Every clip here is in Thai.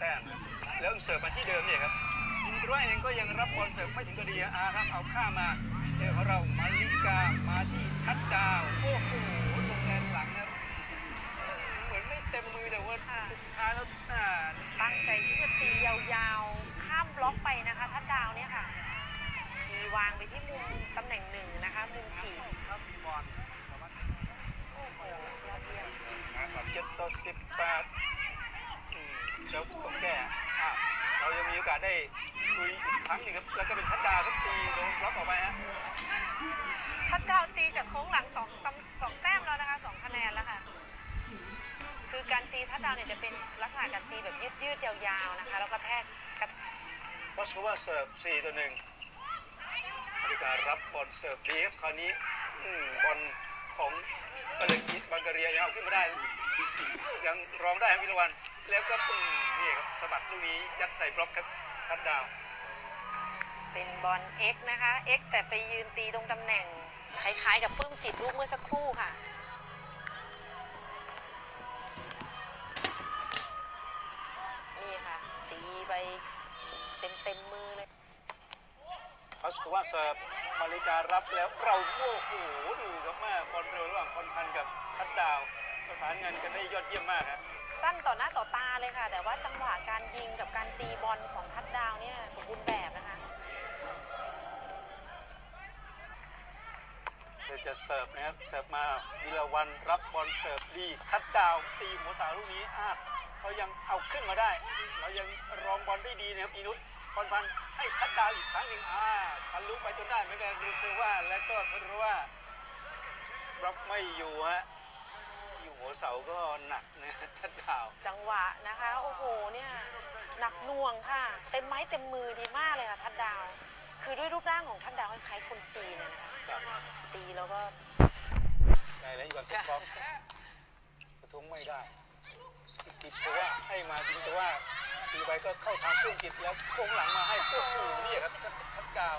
แต้มแล้วเสิร์ฟมาที่เดิมเนี่ยครับดิมิตรว่าเองก็ยังรับบอลเสิร์ฟไม่ถึงกระดีอาครับเอาข้ามมาเจอของเรามาลิกามาที่ทัดดาวโอ้โหลงแดนหลังครับเหมือนไม่เต็มมือแต่ว่าสุดท้ายแล้วอ่าตั้งใจที่จะตียาวๆ ข้ามบล็อกไปนะคะทัดดาวเนี่ยค่ะมีวางไปที่มุมตำแหน่งหนึ่งนะคะมุมฉีกโอ้โหยอดเยี่ยมเจ็ดต่อสิบแปด อืมแล้วต้องแก้อะเรายังมีโอกาสได้คุยอีกครั้งหนึ่งครับ แล้วก็เป็นทัดดาวครับตีโดนบล็อกออกไปฮะ ทัดดาวตีจากโค้งหลังสองตำสองแต้มแล้วนะคะสองคะแนนแล้วค่ะ คือการตีทัดดาวเนี่ยจะเป็นลักษณะการตีแบบยืดๆยาวๆนะคะ แล้วก็แทกกระเพราะว่าเสิร์ฟสี่ต่อหนึ่งอเมริการรับบอลเสิร์ฟดีครับคราวนี้อืมบอลของบาเลกิบังการียังเอาขึ้นมาได้ ยังรองได้ครับวิรวัน แล้วก็อืมนี่ครับสะบัดลูกนี้ยัดใส่บล็อกครับทัดดาวเป็นบอล X นะคะ X แต่ไปยืนตีตรงตำแหน่ง คล้ายๆ กับปื้มจิตลูกเมื่อสักครู่ค่ะ นี่ค่ะ ตีไปเต็มเต็มๆมือเลยพัสกว่าเสิร์ฟมาริการรับแล้วเราโอ้โหดูครับแม่บอลเร็วระหว่างพรพันธ์กับทัดดาว ประสานงานกันได้ยอดเยี่ยมมากครับ สั้นต่อหน้าต่อตาเลยค่ะ แต่ว่าจังหวะการยิงกับการตีบอลของทัดดาวเนี่ยสมบูรณ์แบบนะคะเดี๋ยวจะเสิร์ฟนะครับ เสิร์ฟมาวิลาวันรับบอลเสิร์ฟดีทัดดาวตีหัวสาวลูกนี้อะเขายังเอาขึ้นมาได้เรายังรองบอลได้ดีนะครับอีนุชพรพันธ์ให้ทัดดาวอีกครั้งหนึ่งอ่าทะลุไปจนได้เหมือนกันรูเซว่าและก็ทรู้ว่าบล็อกไม่อยู่ฮะ หัวเสาก็หนักนะทัดดาว จังหวะนะคะ โอ้โหเนี่ยหนักหน่วงค่ะ เต็มไม้เต็มมือดีมากเลยค่ะทัดดาว คือด้วยรูปร่างของทัดดาวคล้ายๆคนจีนเลยนะคะครับตีแล้วก็ได้แล้วอีกวันเป็นบล็อกกระทุ้งไม่ได้ติดแต่ว่าให้มาจริงแต่ว่าตีไปก็เข้าทางเครื่องจิตแล้วโค้งหลังมาให้โอ้โหนี่ครับทัดดาว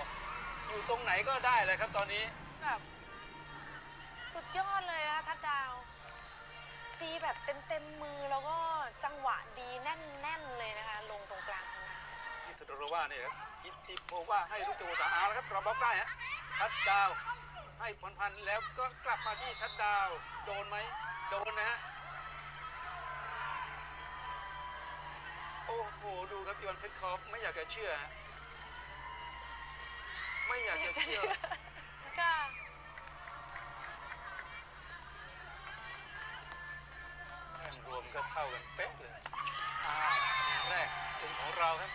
อยู่ตรงไหนก็ได้เลยครับตอนนี้ ตีแบบเต็มเต็มๆมือแล้วก็จังหวะดีแน่นๆเลยนะคะ ลงตรงกลางสนามอิทโรว่าเนี่ยครับอิติโพว่าให้ลูกตัวสาอาแล้วครับเราบล็อกได้ฮะทัดดาว ให้พรพันธ์แล้วก็กลับมาที่ทัดดาว โดนไหมโดนนะฮะโอ้โหดูครับอีวันเพชรคอฟไม่อยากจะเชื่อฮะไม่อยากจะเชื่อค่ะ เท่ากันเป๊ะเลยอ่าแรกเป็นของเราครับ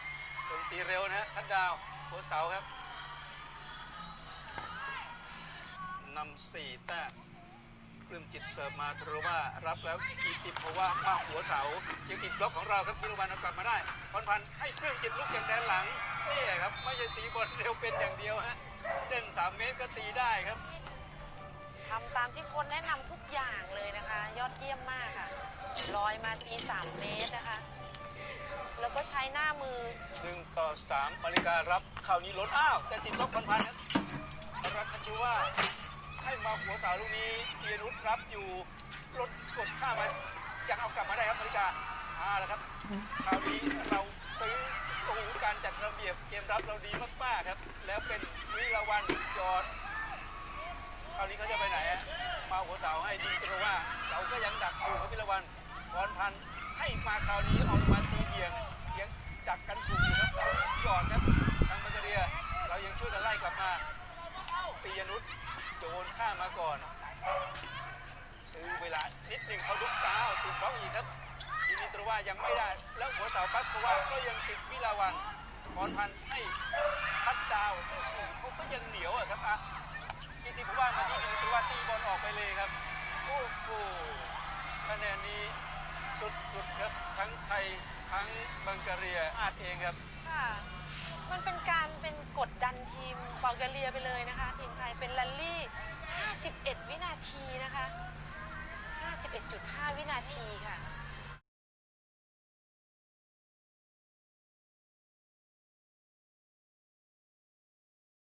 ตรงตีเร็วนะฮะทัดดาวหัวเสาครับนำสี่แต้มปลื้มจิตเสิร์ฟมาทรว่ารับแล้วกีติเพราะว่ามาหัวเสายังติดบล็อกของเราครับพิรวันเอากลับมาได้พรพันธ์ให้ปลื้มจิตลุกอย่างแดนหลังนี่ครับไม่ใช่ตีบอลเร็วเป็นอย่างเดียวฮะเส้นสามเมตรก็ตีได้ครับ ทำตามที่คนแนะนำทุกอย่างเลยนะคะ ยอดเยี่ยมมากค่ะลอยมาตีสามเมตรนะคะ แล้วก็ใช้หน้ามือ หนึ่งต่อสามมาริการรับคราวนี้ล้นอ้าวแต่ติดลบพันพันครับรักชูว่าให้มาหัวเสาลูกนี้เอียนุชรับอยู่รถกดข้ามมายังเอากลับมาได้ครับมาริกาอ่าแล้วครับคราวนี้เราซื้อโอ้โหการจัดระเบียบเกมรับเราดีมากๆครับ แล้วเป็นวิลาวันจอด คราวนี้เขาจะไปไหนอะมาหัวเสาให้ดีแต่ว่าเราก็ยังดักอยู่ครับวิลาวันพรพันธ์ให้มาคราวนี้ออกมาตีเบียงเบียงจักกันถูกอยู่ครับจอดครับทางบังกเรีย เรายังช่วยกันไล่กลับมาปียนุชโยนข้ามาก่อนซื้อเวลานิดหนึ่งเขาลุกตาวถูกบล็อกอีกครับยิมิตรว่ายังไม่ได้ แล้วหัวเสาปัสกว่าก็ยังติดวิลาวันพรพันธ์ให้ทัดดาวเขาก็ยังเหนียวอะครับอะ กิติผมว่ามาที่ยิมิตรว่าตีบอลออกไปเลยครับ โอ้โหคะแนนนี้สุดๆครับทั้งไทยทั้งบังการียอาดเองครับค่ะมันเป็นการเป็นกดดันทีมบัลกเรียไปเลยนะคะ ทีมไทยเป็นแรลลี่ 51 วินาทีนะคะ 51.5 วินาทีค่ะ